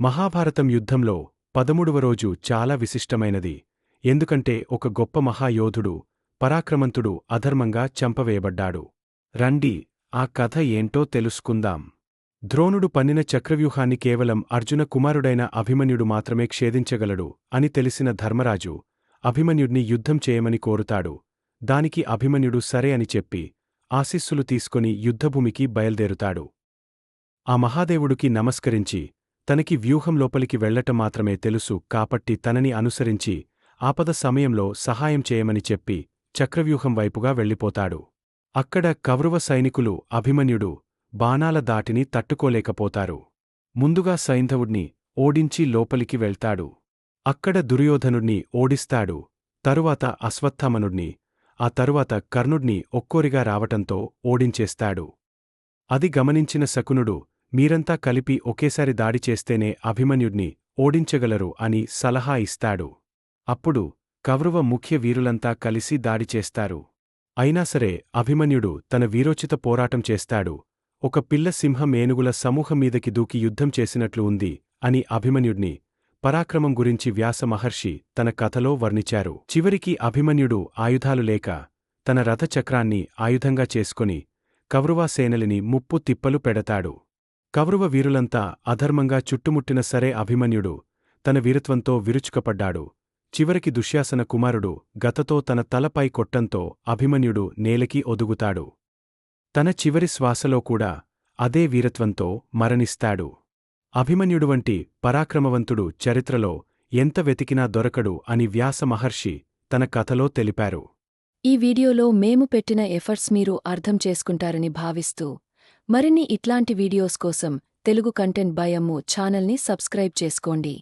మహాభారతం యుద్ధంలో పదమూడవ రోజు చాలా విశిష్టమైనది. ఎందుకంటే ఒక గొప్ప మహాయోధుడు పరాక్రమంతుడు అధర్మంగా చంపవేయబడ్డాడు. రండి ఆ కథ ఏంటో తెలుసుకుందాం. ద్రోణుడు పన్నిన చక్రవ్యూహాన్ని కేవలం అర్జున కుమారుడైన అభిమన్యుడు మాత్రమే ఛేదించగలడు అని తెలిసిన ధర్మరాజు అభిమన్యుడిని యుద్ధం చేయమని కోరుతాడు. దానికి అభిమన్యుడు సరే అని చెప్పి ఆశీస్సులు తీసుకొని యుద్ధభూమికి బయల్దేరుతాడు. ఆ మహాదేవుడికి నమస్కరించి తనకి వ్యూహం లోపలికి వెళ్ళటం మాత్రమే తెలుసు కాబట్టి తనని అనుసరించి ఆపద సమయంలో సహాయం చేయమని చెప్పి చక్రవ్యూహం వైపుగా వెళ్ళిపోతాడు. అక్కడ కౌరవ సైనికులు అభిమన్యుడు బాణాల దాటిని తట్టుకోలేకపోతారు. ముందుగా సైంధవుణ్ణి ఓడించి లోపలికి వెళ్తాడు. అక్కడ దుర్యోధనుణ్ణి ఓడిస్తాడు. తరువాత అశ్వత్థామనుడ్ని ఆ తరువాత కర్ణుణ్ణి ఒక్కోరిగా రావటంతో ఓడించేస్తాడు. అది గమనించిన శకునుడు మీరంతా కలిపి ఒకేసారి దాడి చేస్తేనే అభిమన్యుడ్ని ఓడించగలరు అని సలహా ఇస్తాడు. అప్పుడు కౌరవ ముఖ్య వీరులంతా కలిసి దాడి చేస్తారు. అయినా సరే అభిమన్యుడు తన వీరోచిత పోరాటం చేస్తాడు. ఒక పిల్ల సింహం ఏనుగుల సమూహం మీదకి దూకి యుద్ధం చేసినట్లు ఉంది అని అభిమన్యుడ్ని పరాక్రమం గురించి వ్యాస మహర్షి తన కథలో వర్ణించారు. చివరికి అభిమన్యుడు ఆయుధాలు లేక తన రథచక్రాన్ని ఆయుధంగా చేసుకుని కౌరవాసేనలిని ముప్పు తిప్పలు పెడతాడు. కౌరవ వీరులంతా అధర్మంగా చుట్టుముట్టిన సరే అభిమన్యుడు తన వీరత్వంతో విరుచుకపడ్డాడు. చివరికి దుశ్శాసన కుమారుడు గతతో తన తలపై కొట్టంతో అభిమన్యుడు నేలకి ఒదుగుతాడు. తన చివరి శ్వాసలో కూడా అదే వీరత్వంతో మరణిస్తాడు. అభిమన్యుడు వంటి పరాక్రమవంతుడు చరిత్రలో ఎంత వెతికినా దొరకడు అని వ్యాస మహర్షి తన కథలో తెలిపారు. ఈ వీడియోలో మేము పెట్టిన ఎఫర్ట్స్ మీరు అర్థం చేసుకుంటారని భావిస్తూ మరిన్ని ఇట్లాంటి వీడియోస్ కోసం తెలుగు కంటెంట్ భయమ్ము ఛానల్ని సబ్స్క్రైబ్ చేసుకోండి.